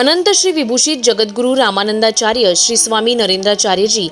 अनंत श्री विभूषित जगद्गुरू रामानंदाचार्य श्री स्वामी नरेंद्राचार्यजी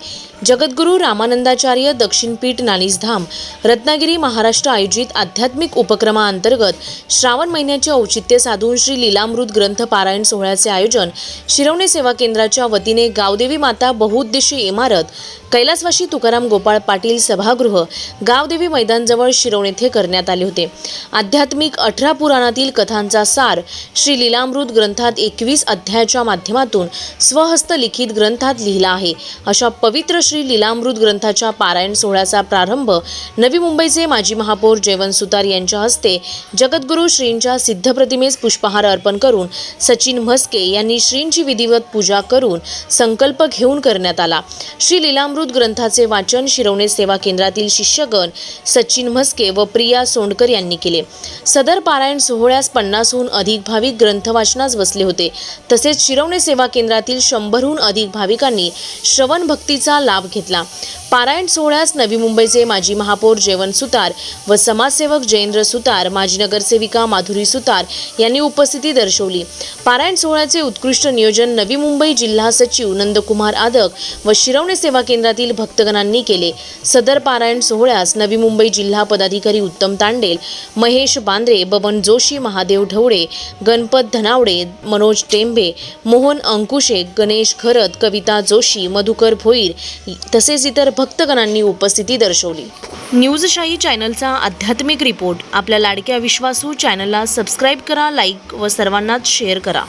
जगद्गुरू रामानंदाचार्य दक्षिणपीठ नानीसधाम रत्नागिरी महाराष्ट्र आयोजित आध्यात्मिक उपक्रमाअंतर्गत श्रावण महिन्याचे औचित्य साधून श्री लीलामृत ग्रंथ पारायण सोहळ्याचे आयोजन शिरवणे सेवा केंद्राच्या वतीने गावदेवी माता बहुउद्देशीय इमारत कैलासवाशी तुकाराम गोपाळ पाटील सभागृह गावदेवी मैदानजवळ शिरवण येथे करण्यात आले होते. आध्यात्मिक अठरा पुराणातील कथांचा सार श्री लीलामृत ग्रंथात एकवीस अध्यायाच्या माध्यमातून स्वहस्त लिखित ग्रंथात लिहिला आहे. अशा पवित्र श्री लीलामृत ग्रंथाच्या पारायण सोहळ्याचा प्रारंभ नवी मुंबईचे माजी महापौर जयवंत सुतार यांच्या हस्ते जगद्गुरू श्रींच्या सिद्धप्रतिमेस पुष्पहार अर्पण करून सचिन म्हस्के यांनी श्रींची विधिवत पूजा करून संकल्प घेऊन करण्यात आला. श्री लीलामृत ग्रंथाचे वाचन शिरवणे सेवा केंद्रातील शिष्यगण सचिन म्हस्के व प्रिया सोंडकर यांनी केले. सदर पारायण सोहळ्यास पन्नासहून अधिक भाविक ग्रंथ वाचनास बसले होते. तसेच शिरवणे सेवा केंद्रातील शंभरहून अधिक भाविकांनी श्रवण भक्तीचा लाभ घेतला. पारायण सोहळ्यास नवी मुंबईचे माजी महापौर जेवन सुतार व समाजसेवक जयेंद्र सुतार माजी नगरसेविका माधुरी सुतार यांनी उपस्थिती दर्शवली. पारायण सोहळ्याचे उत्कृष्ट नियोजन नवी मुंबई जिल्हा सचिव नंदकुमार आदक व शिरवणे सेवा केंद्रातील भक्तगणांनी केले. सदर पारायण सोहळ्यास नवी मुंबई जिल्हा पदाधिकारी उत्तम तांडेल महेश बांद्रे बबन जोशी महादेव ढवळे गणपत धनावडे मनोज टेंबे मोहन अंकुशे गणेश खरत कविता जोशी मधुकर भोईर तसेच इतर भक्तगणांनी उपस्थिती दर्शवली. न्यूजशाही चॅनलचा आध्यात्मिक रिपोर्ट. आपल्या लाडक्या विश्वासू चॅनलला सबस्क्राईब करा लाईक व सर्वांनाच शेअर करा.